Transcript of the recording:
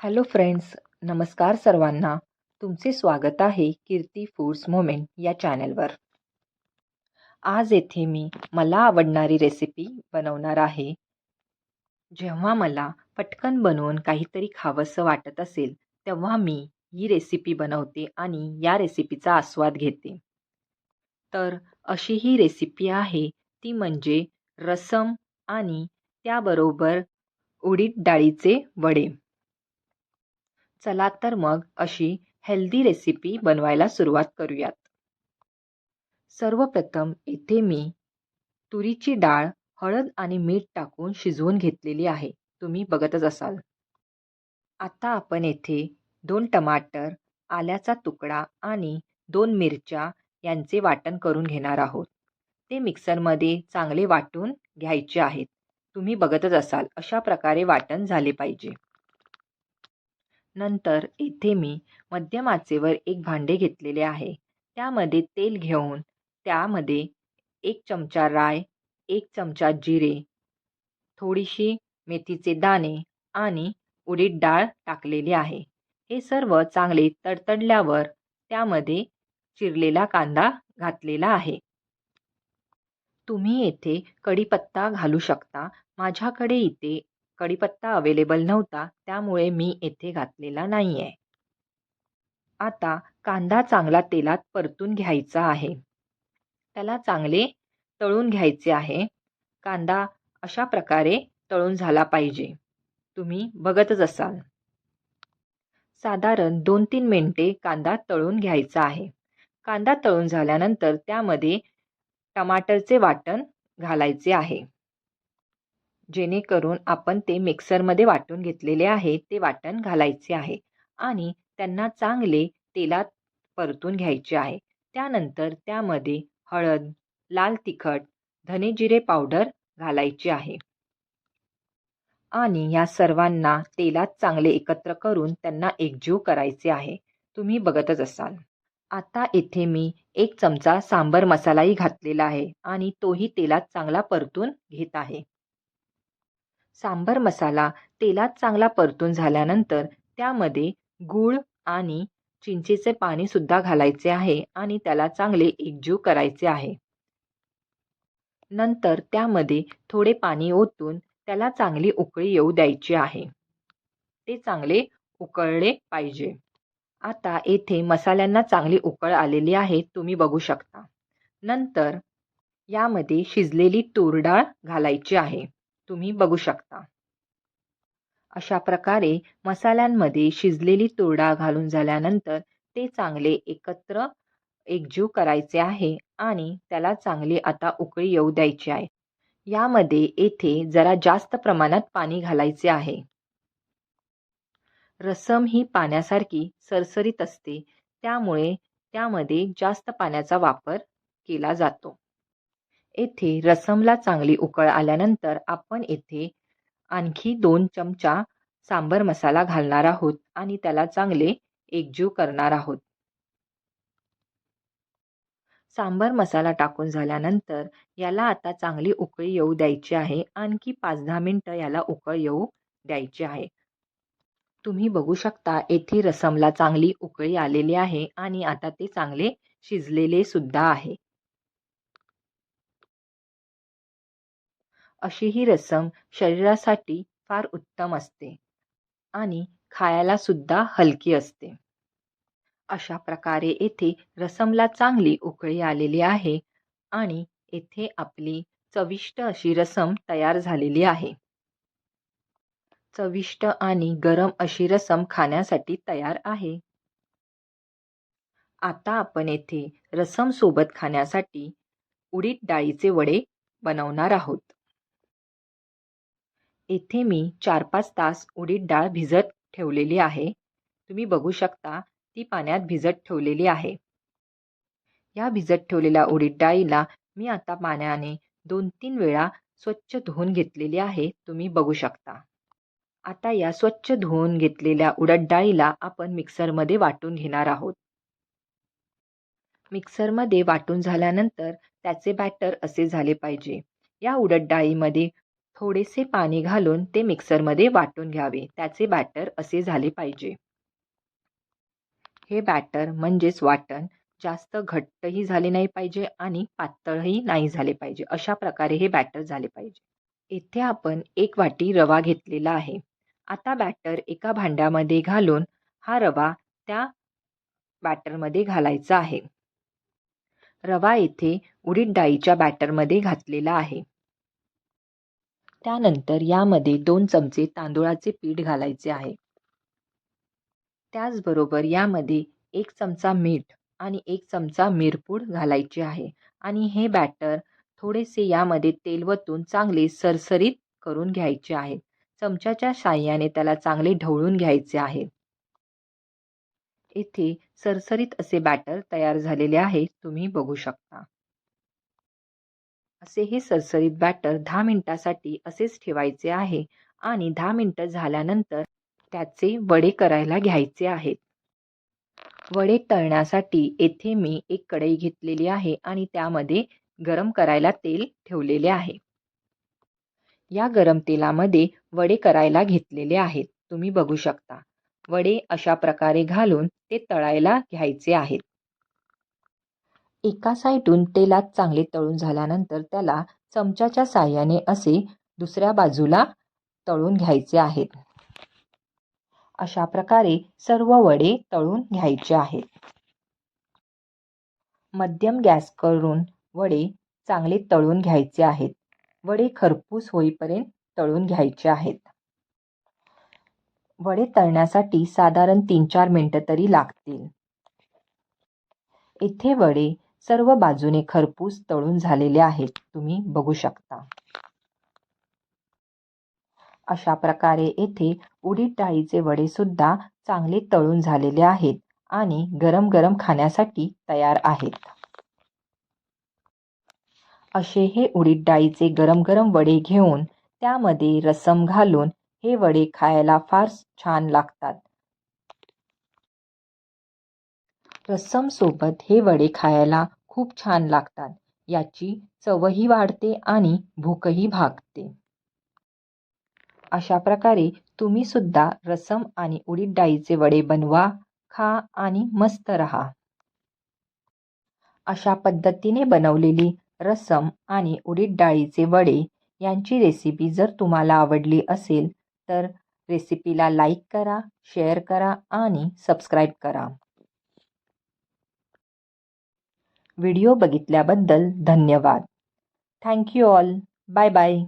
Hello friends नमस्कार सर्वांना. तुमचे स्वागत आहे कीर्ती फूड्स मोमेंट या चॅनलवर आज येथे मी मला आवडणारी रेसिपी बनवणार आहे. जेव्हा मला पटकन बनवून काहीतरी खावंसं वाटत असेल तेव्हा मी ही रेसिपी बनवते आणि या रेसिपीचा आस्वाद घेते. तर अशी ही रेसिपी आहे ती म्हणजे रसम आणि त्याबरोबर उडीद डाळीचे वडे. चला तर मग अशी हेल्दी रेसिपी बनवायला सुरुवात करूयात. सर्वप्रथम येथे मी तुरीची डाळ हळद आणि मीठ टाकून शिजवून घेतलेली आहे. तुम्ही बघतच असाल. आता आपण येथे दोन टमाटर आल्याचा तुकडा आणि दोन मिरच्या यांचे वाटण करून घेणार आहोत. ते मिक्सरमध्ये चांगले वाटून घ्यायचे आहेत. तुम्ही बघतच असाल अशा प्रकारे वाटण झाले पाहिजे. नंतर येथे मी मध्यम आचेवर एक भांडे घेतलेले आहे. त्यामध्ये तेल घेऊन त्यामध्ये एक चमचा राय एक चमचा जिरे थोडीशी मेथीचे दाणे आणि उडीद डाळ टाकलेली आहे. हे सर्व चांगले तडतडल्यावर त्यामध्ये चिरलेला कांदा घातलेला आहे. तुम्ही येथे कढीपत्ता घालू शकता. माझ्याकडे इथे कढीपत्ता अवेलेबल नव्हता त्यामुळे मी येथे घातलेला नाही आहे आता कांदा चांगला तेलात परतून घ्यायचा आहे. त्याला चांगले तळून घ्यायचे आहे. कांदा अशा प्रकारे तळून झाला पाहिजे. तुम्ही बघतच असाल. साधारण दोन तीन मिनटे कांदा तळून घ्यायचा आहे. कांदा तळून झाल्यानंतर त्यामध्ये टमाटरचे वाटण घालायचे आहे. जेणेकरून आपण ते मिक्सरमध्ये वाटून घेतलेले आहे ते वाटण घालायचे आहे आणि त्यांना चांगले तेलात परतून घ्यायचे आहे. त्यानंतर त्यामध्ये हळद लाल तिखट धने जिरे पावडर घालायचे आहे. आणि या सर्वांना तेलात चांगले एकत्र करून त्यांना एकजीव करायचे आहे. तुम्ही बघतच असाल. आता इथे मी एक चमचा सांबर मसालाही घातलेला आहे आणि तोही तेलात चांगला परतून घेत आहे. सांबर मसाला तेलात चांगला परतून झाल्यानंतर त्यामध्ये गूळ आणि चिंचेचे पाणीसुद्धा घालायचे आहे आणि त्याला चांगले एकजीव करायचे आहे. नंतर त्यामध्ये थोडे पाणी ओतून त्याला चांगली उकळी येऊ द्यायची आहे. ते चांगले उकळले पाहिजे. आता येथे मसाल्यांना चांगली उकळ आलेली आहे तुम्ही बघू शकता. नंतर यामध्ये शिजलेली तूर डाळ घालायची आहे. तुम्ही बघू शकता. अशा प्रकारे मसाल्यांमध्ये शिजलेली तुरडा घालून झाल्यानंतर ते चांगले एकत्र एकजीव करायचे आहे आणि त्याला चांगली आता उकळी येऊ द्यायची आहे. यामध्ये येथे जरा जास्त प्रमाणात पाणी घालायचे आहे. रसम ही पाण्यासारखी सरसरीत असते त्यामुळे त्यामध्ये जास्त पाण्याचा वापर केला जातो. येथे रसमला चांगली उकळ आल्यानंतर आपण येथे आणखी दोन चमचा सांबर मसाला घालणार आहोत आणि त्याला चांगले एकजीव करणार आहोत. सांबर मसाला टाकून झाल्यानंतर याला आता चांगली उकळी येऊ द्यायची आहे. आणखी पाच दहा मिनटं याला उकळ येऊ द्यायची आहे. तुम्ही बघू शकता येथे रसमला चांगली उकळी आलेली आहे आणि आता ते चांगले शिजलेले सुद्धा आहे. अशी ही रसम शरीरासाठी फार उत्तम असते आणि खायला सुद्धा हलकी असते. अशा प्रकारे येथे रसमला चांगली उकळी आलेली आहे आणि येथे आपली चविष्ट अशी रसम तयार झालेली आहे. चविष्ट आणि गरम अशी रसम खाण्यासाठी तयार आहे. आता आपण येथे रसम सोबत खाण्यासाठी उडीद डाळीचे वडे बनवणार आहोत. येथे मी चार पाच तास उडीद डाळ भिजत ठेवलेली आहे. तुम्ही बघू शकता ती पाण्यात भिजत ठेवलेली आहे. या भिजत ठेवलेल्या उडीद डाळीला मी आता पाण्याने दोन तीन वेळा स्वच्छ धुवून घेतलेली आहे तुम्ही बघू शकता. आता या स्वच्छ धुवून घेतलेल्या उडद डाळीला आपण मिक्सरमध्ये वाटून घेणार आहोत. मिक्सरमध्ये वाटून झाल्यानंतर त्याचे बॅटर असे झाले पाहिजे. या उडद डाळीमध्ये थोडेसे पाणी घालून ते मिक्सरमध्ये वाटून घ्यावे. त्याचे बॅटर असे झाले पाहिजे. हे बॅटर म्हणजेच वाटण जास्त घट्टही झाले नाही पाहिजे आणि पातळही नाही झाले पाहिजे. अशा प्रकारे हे बॅटर झाले पाहिजे. येथे आपण एक वाटी रवा घेतलेला आहे. आता बॅटर एका भांड्यामध्ये घालून हा रवा त्या बॅटरमध्ये घालायचा आहे. रवा येथे उडीद डाळीच्या बॅटरमध्ये घातलेला आहे. त्यानंतर यामध्ये दोन चमचे तांदूळाचे पीठ घालायचे आहे. त्याचबरोबर यामध्ये एक चमचा मीठ आणि एक चमचा मिरपूड घालायची आहे आणि हे बॅटर थोडेसे यामध्ये तेल वतून चांगले सरसरीत करून घ्यायचे आहे. चमच्याच्या साह्याने त्याला चांगले ढवळून घ्यायचे आहे. येथे सरसरीत असे बॅटर तयार झालेले आहे तुम्ही बघू शकता. असे हे सरसरीत बॅटर दहा मिनिटासाठी असेच ठेवायचे आहे आणि दहा मिनटं झाल्यानंतर त्याचे वडे करायला घ्यायचे आहेत. वडे तळण्यासाठी येथे मी एक कढई घेतलेली आहे आणि त्यामध्ये गरम करायला तेल ठेवलेले आहे. या गरम तेलामध्ये वडे करायला घेतलेले आहेत. तुम्ही बघू शकता. वडे अशा प्रकारे घालून ते तळायला घ्यायचे आहेत. एका साईडून तेलात चांगले तळून झाल्यानंतर त्याला चमच्याच्या साह्याने असे दुसऱ्या बाजूला तळून घ्यायचे आहेत. अशा प्रकारे सर्व वडे तळून घ्यायचे आहेत. मध्यम गॅस करून वडे चांगले तळून घ्यायचे आहेत. वडे खरपूस होईपर्यंत तळून घ्यायचे आहेत. वडे तळण्यासाठी साधारण तीन चार मिनटं तरी लागतील. इथे वडे सर्व बाजूने खरपूस तळून झालेले आहेत. तुम्ही बघू शकता. अशा प्रकारे येथे उडीद डाळीचे वडे सुद्धा चांगले तळून झालेले आहेत आणि गरम गरम खाण्यासाठी तयार आहेत. असे हे उडीद डाळीचे गरम गरम वडे घेऊन त्यामध्ये रसम घालून हे वडे खायला फार छान लागतात. रस्समसोबत हे वडे खायला खूप छान लागतात. याची चवही वाढते आणि भूकही भागते. अशा प्रकारे तुम्ही सुद्धा रसम आणि उडीद डाळीचे वडे बनवा खा आणि मस्त रहा. अशा पद्धतीने बनवलेली रसम आणि उडीद डाळीचे वडे यांची रेसिपी जर तुम्हाला आवडली असेल तर रेसिपीला लाईक करा शेअर करा आणि सबस्क्राईब करा. व्हिडिओ बघितल्याबद्दल धन्यवाद. Thank you all bye bye